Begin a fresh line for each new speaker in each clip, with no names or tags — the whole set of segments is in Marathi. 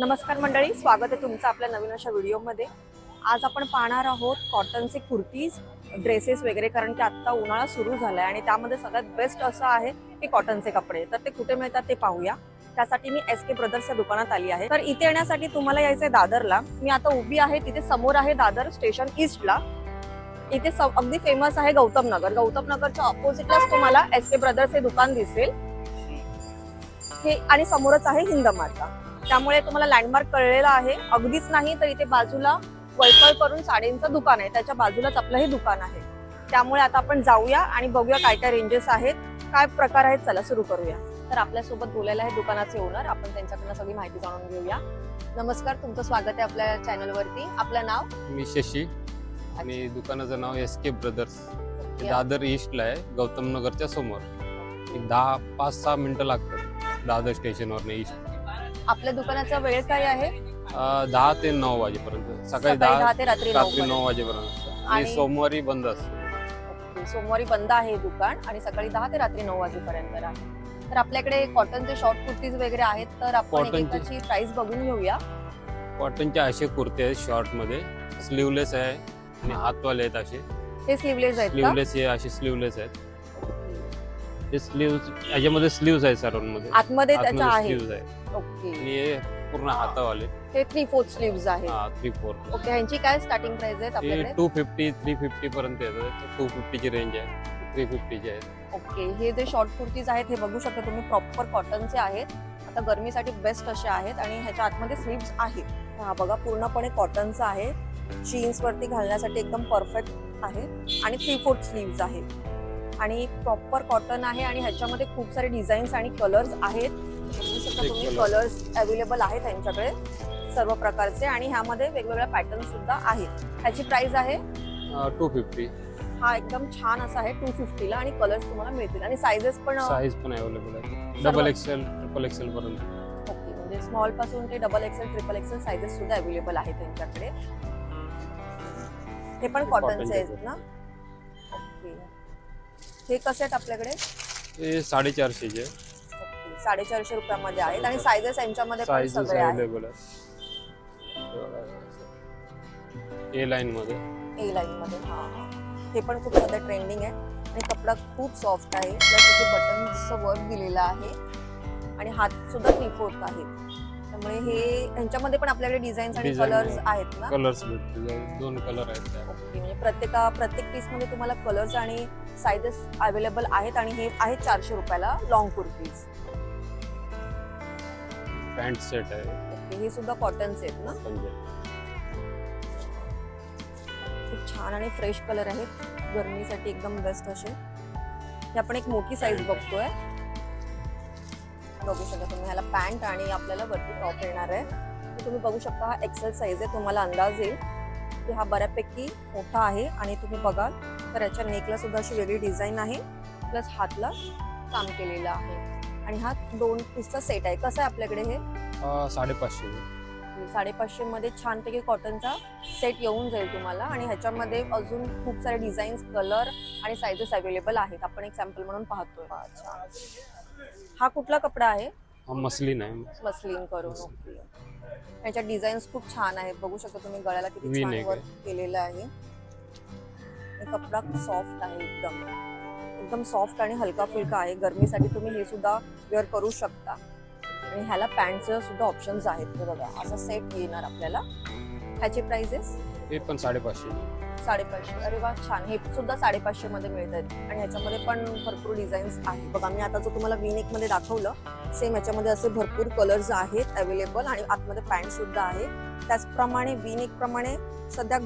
नमस्कार मंडळी स्वागत आहे तुमचं आपल्या नवीन अशा व्हिडिओमध्ये. आज आपण पाहणार आहोत कॉटनचे कुर्तीज ड्रेसेस वगैरे कारण की आत्ता उन्हाळा सुरू झालाय आणि त्यामध्ये सगळ्यात बेस्ट असं आहे की कॉटनचे कपडे. तर ते कुठे मिळतात ते पाहूया. त्यासाठी मी एस के ब्रदर्सच्या दुकानात आली आहे. तर इथे येण्यासाठी तुम्हाला यायचंय दादरला. मी आता उभी आहे तिथे समोर आहे दादर स्टेशन ईस्टला. इथे अगदी फेमस आहे गौतम नगर. गौतम नगरच्या ऑपोजिटलाच तुम्हाला एस के ब्रदर्स हे दुकान दिसेल. हे आणि समोरच आहे हिंदमाता त्यामुळे तुम्हाला लँडमार्क कळलेला आहे. अगदीच नाही तर इथे बाजूला वळपळ करून साडींचं दुकान आहे. त्याच्या बाजूलाच आपलं हे दुकान आहे. त्यामुळे आता आपण जाऊया आणि बघूया काय काय रेंजेस आहेत. काय प्रकार आहेत चला सुरू करूया. तर आपल्यासोबत बोलायला आहे दुकानाचे ओनर आपण त्यांच्याकडनं सगळी माहिती जाणून घेऊया. नमस्कार तुमचं स्वागत आहे आपल्या चॅनलवरती आपलं नाव?
मी शशी. आणि दुकानाचं नाव एस के ब्रदर्स. दादर ईस्टला आहे गौतम नगरच्या समोर. एक दहा पाच सहा मिनिटं लागतात दादर स्टेशनवर ईस्ट
आपल्या दुकानाचा वेळ काय आहे?
दहा ते नऊ वाजेपर्यंत. सकाळी
दहा ते रात्री
रात्री नऊ वाजेपर्यंत. आणि सोमवारी बंद असतं.
सोमवारी बंद आहे दुकान आणि सकाळी दहा ते रात्री नऊ वाजेपर्यंत आहे तर आपल्याकडे कॉटनचे शॉर्ट कुर्तीज वगैरे आहेत तर आपण? एकाची प्राइस बघून घेऊया.
कॉटनचे असे कुर्ते आहेत शॉर्टमध्ये स्लीवलेस आहे आणि हातवाले आहेत असे.
हे स्लीवलेस आहेत
स्लीवलेस हे असे स्लीवलेस आहेत. हे स्लीव्ह याच्यामध्ये स्लीव्ह आहे सर्वांमध्ये
आतमध्ये त्याच्या आहे.
स्लीव्ह आहे
ओके.
आणि हे पूर्ण हातावाले.
हे थ्री फोर्थ स्लीव्ज आहे
हा थ्री फोर
ओके ह्यांची काय स्टार्टिंग प्राइस आहेत
ते
आपल्याकडे?
टू फिफ्टी थ्री फिफ्टी पर्यंत येतात. टू फिफ्टीची रेंज आहे. थ्री फिफ्टीची आहे.
ओके हे जे शॉर्ट कुर्तीज आहेत हे बघू शकता तुम्ही प्रॉपर कॉटनचे आहेत. आता गरमीसाठी बेस्ट असे आहेत आणि ह्याच्या आतमध्ये स्लीव्स आहेत. हा बघा पूर्णपणे कॉटनचा आहे. जीन्स वरती घालण्यासाठी एकदम परफेक्ट आहे. आणि थ्री फोर्थ स्लीव्ज आहेत. आणि प्रॉपर कॉटन आहे आणि ह्याच्यामध्ये खूप सारे डिझाईन्स आणि कलर्स आहेत. बघू शकता
एक
तुम्ही. कलर्स अवेलेबल आहेत त्यांच्याकडे सर्व प्रकारचे आणि ह्यामध्ये वेगवेगळ्या पॅटर्न सुद्धा आहेत. ह्याची प्राइस आहे?
टू फिफ्टी
हा एकदम छान असा आहे टू फिफ्टीला आणि कलर्स तुम्हाला मिळतील. आणि सायझेस पण
साईज पण अवेलेबल आहे डबल एक्सेल ट्रिपल एक्सेल पर्यंत.
ओके म्हणजे स्मॉलपासून ते double XL triple XL sizes सुद्धा अवेलेबल आहेत त्यांच्याकडे हे पण कॉटनचे आहेत. ना? ओके. हे कसे आहेत आपल्याकडे?
हे साडेचारशेचे.
ओके साडेचारशे रुपयामध्ये आहेत आणि सायझेस यांच्यामध्ये पण
साईजेस
सगळे आहेत.
अवेलेबल आहे ए लाईन मध्ये
ए लाईन मध्ये हा हा. हे पण खूप सध्या ट्रेंडिंग आहे. आणि कपडा खूप सॉफ्ट आहे. प्लस इथे बटन्सचं वर्क दिलेलं आहे. आणि हात सुद्धा थ्री फोर्थ आहे त्यामुळे हे ह्यांच्यामध्ये पण आपल्याकडे डिझाईन्स आणि
Design
कलर्स
आहे.
आहेत ना?
कलर्स दोन कलर आहेत.
ओके म्हणजे प्रत्येका प्रत्येक पीसमध्ये तुम्हाला कलर्स आणि सायझेस अवेलेबल आहेत आणि हे आहेत चारशे रुपयाला लॉंग कुर्तीज
पॅन्ट सेट आहे.
ओके हे सुद्धा कॉटनचे आहेत ना?
पंजाबी.
खूप छान आणि फ्रेश कलर आहेत. गरमीसाठी एकदम बेस्ट असे. हे आपण एक मोठी साईज बघतोय. बघू शकता. तुम्ही ह्याला पॅन्ट आणि आपल्याला वरती टॉप येणार आहे. तर तुम्ही बघू शकता हा एक्सेल साईज आहे. तुम्हाला अंदाज येईल की हा बऱ्यापैकी मोठा आहे आणि तुम्ही बघाल तर याच्या नेकला सुद्धा अशी वेगळी डिझाईन आहे. प्लस हातला काम केलेलं आहे. आणि हा दोन पीसचा सेट आहे. कसं आहे आपल्याकडे हे?
हा, साडेपाचशे.
साडेपाचशे मध्ये छानपैकी कॉटनचा सेट येऊन जाईल तुम्हाला. आणि ह्याच्यामध्ये अजून खूप सारे डिझाईन्स कलर आणि साईजेस अवेलेबल आहेत. आपण एक सॅम्पल म्हणून पाहतोय. अच्छा. हा कुठला कपडा आहे?
हा मसलीन आहे.
मस्लिन करून ओके. ह्याच्या डिझाईन्स खूप छान आहेत. बघू शकता तुम्ही गळ्याला किती छान वर्क केलेलं आहे. कपडा सॉफ्ट आहे एकदम. एकदम सॉफ्ट आणि हलका फुलका आहे. गरमीसाठी तुम्ही हे सुद्धा वेअर करू शकता. आणि ह्याला पॅन्टचं सुद्धा ऑप्शन्स आहेत. बघा असा सेट येणार आपल्याला. ह्याचे प्राइसेस
हे पण साडेपाचशे.
साडेपाचशे. अरे वा छान. हे सुद्धा साडेपाचशे मध्ये मिळत आहेत आणि ह्याच्यामध्ये पण भरपूर डिझाईन्स आहेत. बघा मी आता जो तुम्हाला विनेकमध्ये दाखवलं सेम ह्याच्यामध्ये असे भरपूर कलर्स आहेत अवेलेबल आणि आतमध्ये पॅन्ट सुद्धा आहे. त्याचप्रमाणे विनेक प्रमाणे सध्या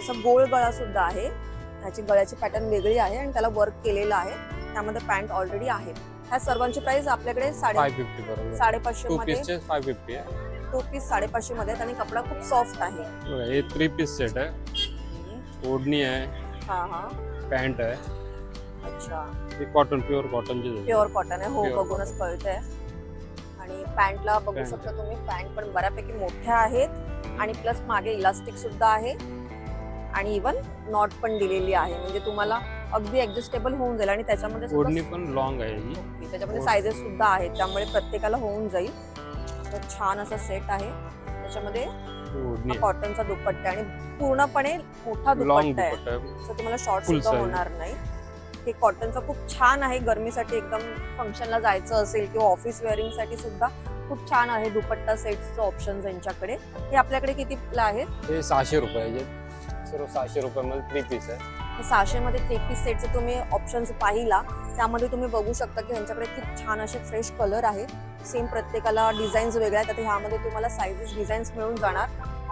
असं गोल गळा सुद्धा आहे. ह्याची गळ्याची पॅटर्न वेगळी आहे आणि त्याला वर्क केलेलं आहे. त्यामध्ये पॅन्ट ऑलरेडी आहे. ह्या सर्वांची प्राइस आपल्याकडे साडे साडेपाचशे मध्ये टू पीस साडेपाचशे मध्ये. आणि कपडा खूप सॉफ्ट आहे.
हे थ्री पीस सेट आहे. ओढणी आहे
हा हा।
पॅन्ट आहे
अच्छा।
कॉटन प्युअर कॉटनचे
प्युअर कॉटन आहे हो
Pure
बघूनच कळतंय. आणि पॅन्टला बघू
Pant.
शकता तुम्ही पॅन्ट पण बऱ्यापैकी मोठ्या आहेत. आणि प्लस मागे इलास्टिक सुद्धा आहे. आणि इवन नॉट पण दिलेली आहे. म्हणजे तुम्हाला अगदी ऍडजस्टेबल होऊन जाईल. आणि त्याच्यामध्ये
ओढणी पण लॉंग आहे ही.
ओके, त्याच्यामध्ये सायझेस सुद्धा आहेत. त्यामुळे प्रत्येकाला होऊन जाईल. तर छान असा सेट आहे. त्याच्यामध्ये
ओढणी
कॉटनचा दुपट्टा आणि पूर्णपणे मोठा दुपट्टा आहे. सो तुम्हाला शॉर्ट सुद्धा. होणार नाही. हे कॉटनचं खूप छान आहे. गरमीसाठी एकदम फंक्शनला जायचं असेल किंवा ऑफिस वेअरिंगसाठी सुद्धा खूप छान आहे दुपट्टा सेट्सचं ऑप्शन यांच्याकडे. हे आपल्याकडे कितीला आहे
हे सहाशे रुपयाचे सर्व सहाशे रुपयामध्ये थ्री पीस आहे.
सहाशे मध्ये थ्री पीस सेटचे तुम्ही ऑप्शन्स पाहिला. त्यामध्ये तुम्ही बघू शकता की ह्यांच्याकडे खूप छान असे फ्रेश कलर आहे. सेम प्रत्येकाला डिझाईन्स वेगळ्या आहेत. आता ह्यामध्ये तुम्हाला साईजेस डिझाईन्स मिळून जाणार.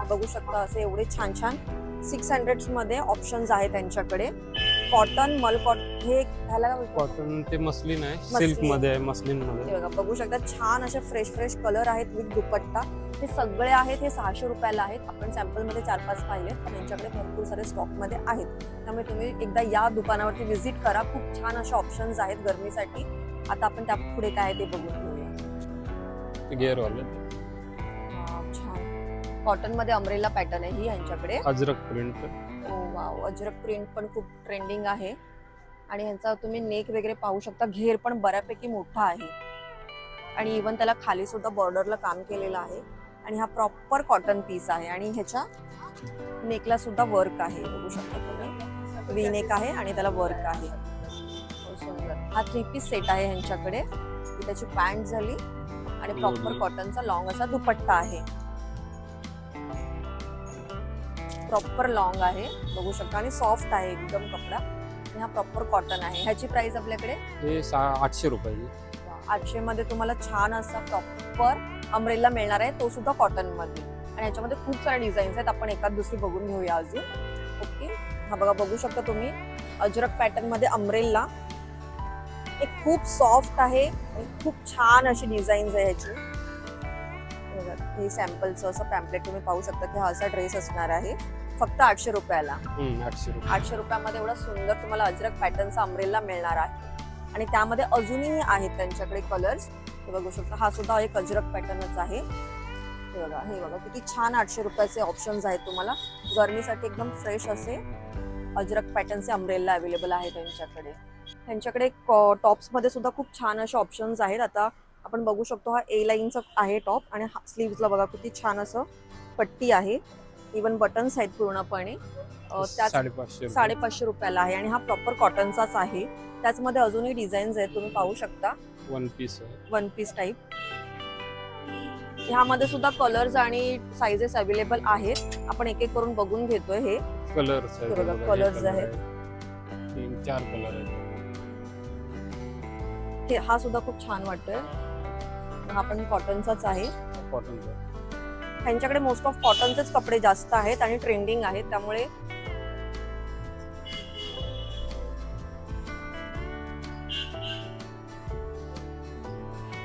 बघू शकता असे एवढे छान छान सिक्स हंड्रेडमध्ये ऑप्शन्स आहेत त्यांच्याकडे. कॉटन मल कॉटन हे ह्याला?
कॉटन ते मसलिन आहे. सिल्कमध्ये आहे मसलिनमध्ये.
हे बघा बघू शकता छान असे फ्रेश फ्रेश कलर आहेत विथ दुपट्टा. हे सगळे आहेत हे सहाशे रुपयाला आहेत. आपण सॅम्पलमध्ये चार पाच पाहिले. पण यांच्याकडे भरपूर सारे स्टॉकमध्ये आहेत. त्यामुळे तुम्ही एकदा या दुकानावरती व्हिजिट करा. खूप छान असे ऑप्शन्स आहेत गरमीसाठी. आता आपण त्या पुढे काय आहे ते बघून घेऊया. कॉटनमध्ये अमरेला पॅटर्न आहे ही यांच्याकडे
ajrak print
oh wow ajrak print पण खूप ट्रेंडिंग आहे. आणि ह्यांचा तुम्ही नेक वगैरे पाहू शकता घेर पण बऱ्यापैकी मोठा आहे. आणि इवन त्याला खाली सुद्धा बॉर्डरला काम केलेलं आहे. आणि हा प्रॉपर कॉटन पीस आहे. आणि ह्याच्या नेकला सुद्धा वर्क आहे. बघू शकता तुम्ही. वी नेक आहे आणि त्याला वर्क आहे. सुंदर. हा थ्री पीस सेट आहे ह्यांच्याकडे. ही त्याची पॅन्ट झाली. आणि प्रॉपर. कॉटनचा लॉंग असा दुपट्टा आहे. प्रॉपर लॉंग आहे. बघू शकता. आणि सॉफ्ट आहे एकदम कपडा. हा प्रॉपर कॉटन आहे. ह्याची प्राइस आपल्याकडे?
हे आठशे रुपयाची
आठशे मध्ये तुम्हाला छान असा प्रॉपर अमरेला मिळणार आहे. तो सुद्धा कॉटनमध्ये. आणि याच्यामध्ये खूप सारे डिझाईन्स आहेत. आपण एखाद दुसरी बघून घेऊया अजून. ओके हा बघा बघू शकता तुम्ही. अजरक पॅटर्नमध्ये अमरेला हे खूप सॉफ्ट आहे. आणि खूप छान अशी डिझाईन्स आहे ह्याची. हे सॅम्पलचं असं पॅम्पलेट तुम्ही पाहू शकता की हा असा ड्रेस असणार आहे. फक्त आठशे रुपयाला.
हम्म, आठशे रुपये.
आठशे रुपयामध्ये एवढा सुंदर तुम्हाला अजरक पॅटर्नचा अमरेला मिळणार आहे. आणि त्यामध्ये अजूनही आहेत त्यांच्याकडे कलर्स हे बघू शकता हा सुद्धा एक अजरक पॅटर्नच आहे. हे बघा हे बघा किती छान आठशे रुपयाचे ऑप्शन्स आहेत तुम्हाला. गरमीसाठी एकदम फ्रेश असे अजरक पॅटर्नचे अमरेला अवेलेबल आहे त्यांच्याकडे. त्यांच्याकडे टॉप्समध्ये सुद्धा खूप छान असे ऑप्शन्स आहेत. आता आपण बघू शकतो हा ए लाईनचा आहे टॉप आणि स्लीव्सला बघा किती छान असं पट्टी आहे. इवन बटन्स आहेत पूर्णपणे.
साडेपाचशे.
साडेपाचशे रुपयाला आहे आणि हा प्रॉपर कॉटनचाच आहे. त्याचमध्ये अजूनही डिझाईन्स आहेत तुम्ही पाहू शकता.
One piece
one piece type ह्यामध्ये सुद्धा कलर्स आणि साईजेस अवेलेबल आहेत. आपण एक एक करून बघून घेतोय हे.
कलर्स
colours आहेत.
तीन चार कलर आहेत.
हे हा सुद्धा खूप छान वाटतोय. हा पण कॉटनचाच आहे.
कॉटनचा
त्यांच्याकडे मोस्ट ऑफ कॉटनचेच कपडे जास्त आहेत आणि ट्रेंडिंग आहेत त्यामुळे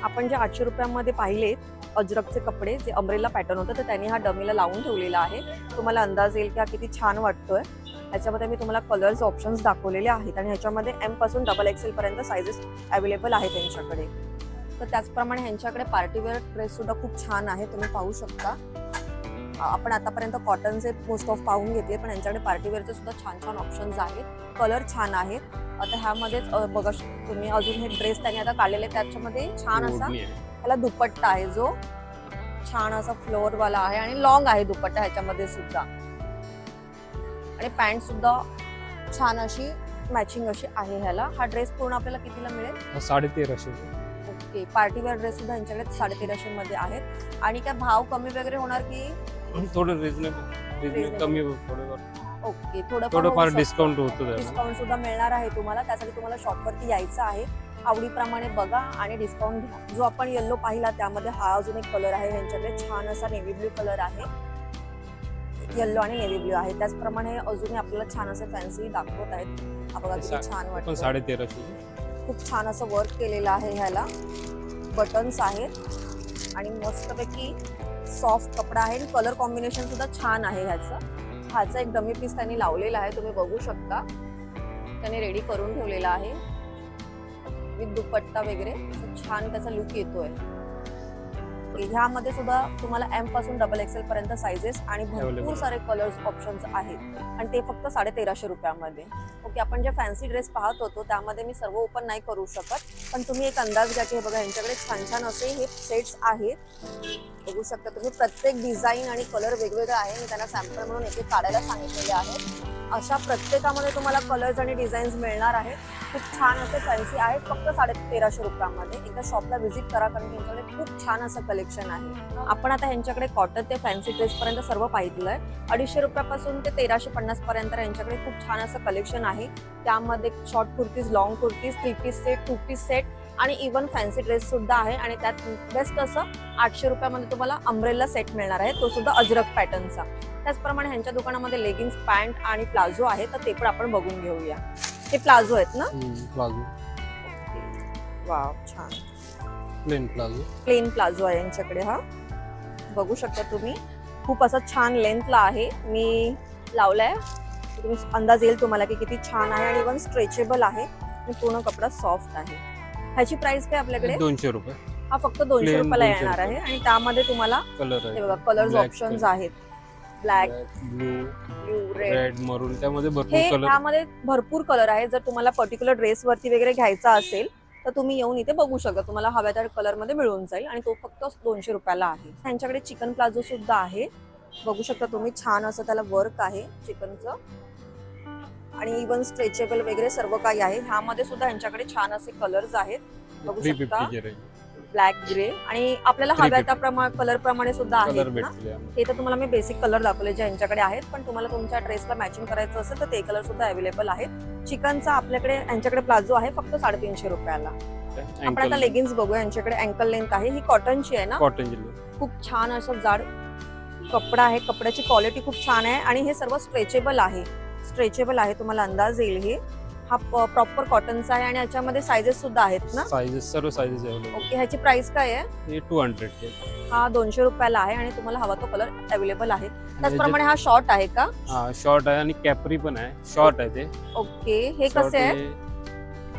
आपण जे आठशे रुपयांमध्ये पाहिलेत अजरकचे कपडे जे अमरेला पॅटर्न होतं तर त्यांनी हा डमीला लावून ठेवलेला आहे. तुम्हाला अंदाज येईल की हा किती छान वाटतोय. ह्याच्यामध्ये मी तुम्हाला कलर्स ऑप्शन्स दाखवलेले आहेत आणि ह्याच्यामध्ये एमपासून डबल एक्सेल पर्यंत सायझेस अवेलेबल आहेत त्यांच्याकडे. तर त्याचप्रमाणे ह्यांच्याकडे पार्टीवेअर ड्रेस सुद्धा खूप छान आहे तुम्ही पाहू शकता. आपण आतापर्यंत कॉटनचे मोस्ट ऑफ पाहून घेतले पण यांच्याकडे पार्टीवेअरचे सुद्धा छान छान ऑप्शन्स आहेत. कलर छान आहेत आता ह्यामध्येच बघा तुम्ही अजून हे ड्रेस त्यांनी आता काढलेले त्याच्यामध्ये छान असा. त्याला दुपट्टा आहे जो. छान असा फ्लोअर वाला आहे आणि लॉंग आहे दुपट्टा ह्याच्यामध्ये सुद्धा. आणि पॅन्ट सुद्धा छान अशी मॅचिंग अशी आहे ह्याला. हा ड्रेस पूर्ण आपल्याला कितीला मिळेल?
साडेतेराशे.
ओके पार्टीवेअर ड्रेस सुद्धा यांच्याकडे साडेतेराशे मध्ये आहेत. आणि काय भाव कमी वगैरे होणार की?
थोडं रिजनेबल रिजनेबल
Reasonable.
कमी थोडंफार.
ओके थोडं
थोडंफार डिस्काउंट होतं
डिस्काउंट सुद्धा मिळणार आहे तुम्हाला. त्यासाठी तुम्हाला शॉपवरती यायचं आहे. आवडीप्रमाणे बघा आणि डिस्काउंट घ्या. जो आपण येल्लो पाहिला त्यामध्ये हा अजून एक कलर आहे. यांच्याकडे छान असा नेव्ही ब्ल्यू कलर आहे. येल्लो आणि नेव्ही ब्ल्यू आहे. त्याचप्रमाणे अजूनही आपल्याला छान असे फॅन्सी दाखवत आहेत. बघा किती छान वाटतं
साडेतेराशे.
खूप छान असं वर्क केलेलं आहे ह्याला. बटन्स आहेत. आणि मस्तपैकी सॉफ्ट कपडा आहे. आणि कलर कॉम्बिनेशन सुद्धा छान आहे ह्याचं. ह्याचा एक डमी पीस त्यांनी लावलेला आहे. तुम्ही बघू शकता. त्याने रेडी करून ठेवलेला आहे. विथ दुपट्टा वगैरे. छान त्याचा लुक येतोय. ह्यामध्ये सुद्धा तुम्हाला एमपासून डबल एक्सेल पर्यंत साइजेस आणि भरपूर. सारे कलर्स ऑप्शन्स आहेत. आणि ते फक्त साडे तेराशे रुपयामध्ये. ओके आपण जे फॅन्सी ड्रेस पाहत होतो त्यामध्ये मी सर्व ओपन नाही करू शकत. पण तुम्ही एक अंदाज घ्या की हे बघा यांच्याकडे छान छान असे हे सेट्स आहेत. बघू शकता तुम्ही प्रत्येक डिझाईन आणि कलर वेगवेगळा आहे. मी त्यांना सॅम्पल म्हणून एक एक काढायला सांगितलेले आहेत. अशा प्रत्येकामध्ये तुम्हाला कलर्स आणि डिझाईन्स मिळणार आहेत. खूप छान असे फॅन्सी आहेत. फक्त साडे तेराशे रुपयामध्ये एकदा शॉपला व्हिजिट करा कारण त्यांच्याकडे खूप छान असं कलेक्शन आहे. आपण आता ह्यांच्याकडे कॉटन ते फॅन्सी ड्रेसपर्यंत सर्व पाहिलं आहे. अडीचशे रुपयापासून ते तेराशे पन्नास पर्यंत यांच्याकडे खूप छान असं कलेक्शन आहे. त्यामध्ये short kurtis long kurtis three piece set two piece set आणि इवन फॅन्सी ड्रेस सुद्धा आहे. आणि त्यात बेस्ट असं आठशे रुपयामध्ये तुम्हाला अम्ब्रेला सेट मिळणार आहे. तो सुद्धा अजरक पॅटर्नचा त्याचप्रमाणे ह्यांच्या दुकानामध्ये लेगिन्स पॅन्ट आणि प्लाझो आहे. तर ते पण आपण बघून घेऊया. हे प्लाझो आहेत ना?
प्लाझो.
वाव छान.
Plain palazzo.
प्लेन प्लाझो आहे यांच्याकडे हा. बघू शकता तुम्ही. खूप असं छान लेंथला आहे. मी लावलाय. अंदाज येईल तुम्हाला की किती छान आहे आणि इवन स्ट्रेचेबल आहे. आणि पूर्ण कपडा सॉफ्ट आहे. ह्याची प्राइस काय आपल्याकडे?
दोनशे रुपये.
हा फक्त दोनशे
Plain
रुपयाला
200
येणार आहे. आणि त्यामध्ये तुम्हाला
कलर
हे बघा कलर्स
Black
ऑप्शन्स
color.
आहेत. Black
blue
blue red
red maroon त्यामध्ये
हे
भरपूर कलर
ह्यामध्ये भरपूर कलर आहे. जर तुम्हाला पर्टिक्युलर ड्रेस वरती वगैरे घ्यायचा असेल तर तुम्ही येऊन इथे बघू शकता. तुम्हाला हव्या त्या कलरमध्ये मिळून जाईल. आणि तो फक्त दोनशे रुपयाला आहे. त्यांच्याकडे चिकन प्लाझो सुद्धा आहे. बघू शकता तुम्ही छान असं त्याला वर्क आहे चिकनचं. आणि इवन स्ट्रेचेबल वगैरे सर्व काही आहे. ह्यामध्ये सुद्धा यांच्याकडे छान असे कलर्स आहेत. बघू शकता. ब्लॅक ग्रे आणि आपल्याला
350.
हव्या त्या प्रमाणे कलर प्रमाणे सुद्धा आहेत ना? हे तर तुम्हाला मी बेसिक कलर दाखवले जे यांच्याकडे आहेत. पण तुम्हाला तुमच्या ड्रेसला मॅचिंग करायचं असेल तर ते कलर सुद्धा अवेलेबल आहेत. चिकनचा आपल्याकडे यांच्याकडे प्लाझो आहे फक्त साडेतीनशे रुपयाला. आपण आता लेगिन्स बघूया यांच्याकडे अँकल लेंथ आहे. ही कॉटनची आहे ना? खूप छान असं जाड कपडा आहे. कपड्याची क्वालिटी खूप छान आहे. आणि हे सर्व स्ट्रेचेबल आहे. स्ट्रेचेबल आहे तुम्हाला अंदाज येईल हे. हा प्रॉपर कॉटनचा आहे आणि याच्यामध्ये सायझेस सुद्धा आहेत ना?
साइजेस सर्व अवेलेबल
ओके ह्याची प्राइस काय आहे?
टू हंड्रेड
हा दोनशे रुपयाला आहे आणि तुम्हाला हवा तो कलर अवेलेबल आहे. त्याचप्रमाणे हा शॉर्ट आहे का?
हा शॉर्ट आहे आणि कॅपरी पण आहे. शॉर्ट आहे ते.
ओके हे कसे आहे?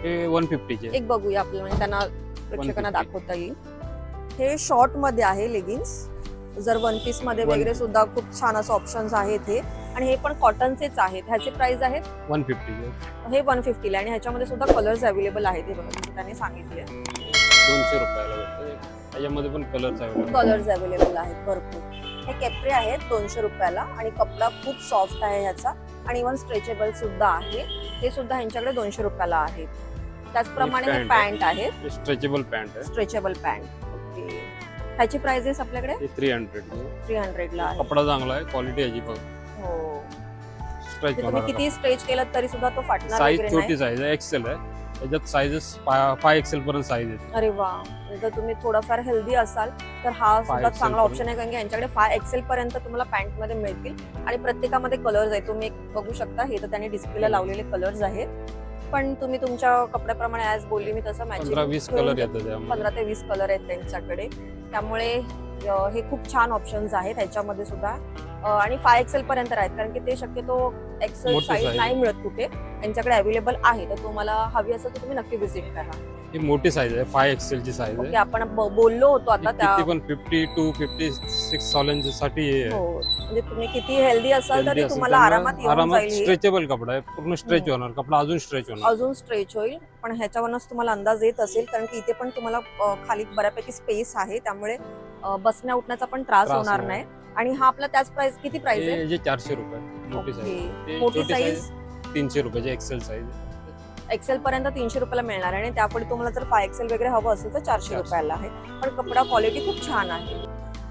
हे- वन फिफ्टीचे
एक बघूया आपल्याला म्हणजे त्यांना प्रेक्षकांना
150.
दाखवता येईल. हे शॉर्टमध्ये आहे लेगिन्स जर वन
पीसमध्ये
वगैरे सुद्धा खूप छान असं ऑप्शन्स आहेत हे. आणि हे पण कॉटनचेच आहेत. ह्याची प्राइस आहे
वन फिफ्टीचे
हे वन फिफ्टीला आणि ह्याच्यामध्ये सुद्धा कलर्स अवेलेबल आहेत हे बघा त्याने सांगितले.
दोनशे रुपयाला भेटते. त्याच्यामध्ये पण कलर्स अवेलेबल
कलर्स अवेलेबल आहेत भरपूर. हे कॅपरे आहेत दोनशे रुपयाला. आणि कपडा खूप सॉफ्ट आहे ह्याचा. आणि इवन स्ट्रेचेबल सुद्धा आहे. हे सुद्धा ह्यांच्याकडे दोनशे रुपयाला आहे. त्याचप्रमाणे हे. पॅन्ट आहे.
Stretchable pant
stretchable pant okay ह्याची प्राइसेस आपल्याकडे?
थ्री हंड्रेड
थ्री हंड्रेडला आहे.
कपडा चांगला आहे क्वालिटी याची
हो.
स्ट्रेच
ते तुम्ही किती स्ट्रेच केलं तरी सुद्धा तो फाटणार
साईज
वगैरे नाही.
छोटी साईज आहे एक्सेल आहे. त्याच्यात साईजेस फाय एक्सेल पर्यंत साईज आहे
अरे वा. जर तुम्ही थोडाफार हेल्दी असाल तर हा सुद्धा
XL
चांगला
पर्यंत.
ऑप्शन आहे कारण की यांच्याकडे फाय एक्सेल पर्यंत तुम्हाला पॅन्टमध्ये मिळतील आणि प्रत्येकामध्ये कलर्स आहेत. तुम्ही एक बघू शकता हे तर त्यांनी डिस्प्लेला
हो.
लावलेले कलर्स आहेत. पण तुम्ही तुमच्या कपड्याप्रमाणे ऍज बोलली मी तसं
पंधरा वीस
मॅचिंग
कलर येतात त्यामध्ये.
पंधरा ते वीस कलर आहेत त्यांच्याकडे. त्यामुळे हे खूप छान ऑप्शन्स आहेत ह्याच्यामध्ये सुद्धा. आणि फाय एक्सेल पर्यंत आहेत कारण की ते शक्यतो एक्सेल
मोठी
साईज
size
नाही मिळत कुठे यांच्याकडे अवेलेबल आहे तर तुम्हाला हवी असेल तर तुम्ही नक्की विजिट करा
ही मोठी साईज आहे फाय एक्सेल ची साईज
ओके
आहे
आपण ब- बोललो होतो आता
ही
त्या
किती पण फिफ्टी टू फिफ्टी सिक्ससाठी हे आहे.
हो म्हणजे तुम्ही किती हेल्दी असाल
Healthy
तरी
असेल
तुम्हाला आरामात येऊन
आरामात
जाईल हे.
स्ट्रेचेबल कपडा आहे पूर्ण स्ट्रेच
हम्म.
होणार कपडा अजून स्ट्रेच होणार
अजून स्ट्रेच होईल पण ह्याच्यावरच तुम्हाला अंदाज येत असेल कारण की इथे पण तुम्हाला अ, खाली बऱ्यापैकी स्पेस आहे त्यामुळे अ, बसण्या उठण्याचा पण त्रास
त्रास
होणार
नाही.
नाही आणि हा आपला त्याच प्राइस किती प्राइस आहे
हे जे चारशे रुपये मोठी
ओके.
साईज
मोठी
तीनशे रुपयाची एक्सेल साईज
एक्सेल पर्यंत तीनशे रुपयाला मिळणार आहे आणि त्यापुढे तुम्हाला जर फाय एक्सेल वगैरे हवं असेल तर चारशे. रुपयाला आहे. पण कपडा क्वालिटी खूप छान आहे.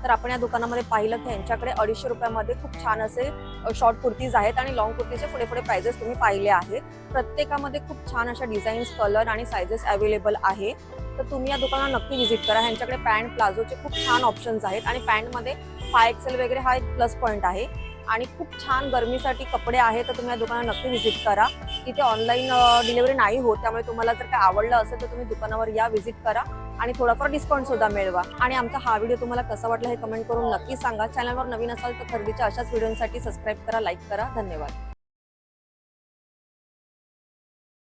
तर आपण या दुकानामध्ये पाहिलं की यांच्याकडे अडीचशे रुपयामध्ये खूप छान असे शॉर्ट कुर्तीज आहेत आणि लॉंग कुर्तीचे पुढे पुढे प्राइजेस तुम्ही पाहिले आहे प्रत्येकामध्ये खूप छान अशा डिझाईन्स कलर आणि सायझेस अवेलेबल आहे. तर तुम्ही या दुकानाला नक्की व्हिजिट करा. ह्यांच्याकडे पॅन्ट प्लाझोचे खूप छान ऑप्शन्स आहेत आणि पॅन्टमध्ये फाय एक्सेल वगैरे हा एक प्लस पॉईंट आहे. आणि खूप छान गरमीसाठी कपडे आहेत तर तुम्ही या दुकानात नक्की व्हिजिट करा. इथे ऑनलाईन डिलिव्हरी नाही होत त्यामुळे तुम्हाला जर काय आवडलं असेल तर तुम्ही दुकानावर या व्हिजिट करा आणि थोडाफार डिस्काउंट सुद्धा मिळवा. आणि आमचा हा व्हिडिओ तुम्हाला कसा वाटला हे कमेंट करून नक्की सांगा. चॅनलवर नवीन असाल तर खरेदीच्या अशाच व्हिडिओसाठी सबस्क्राईब करा लाईक करा. धन्यवाद.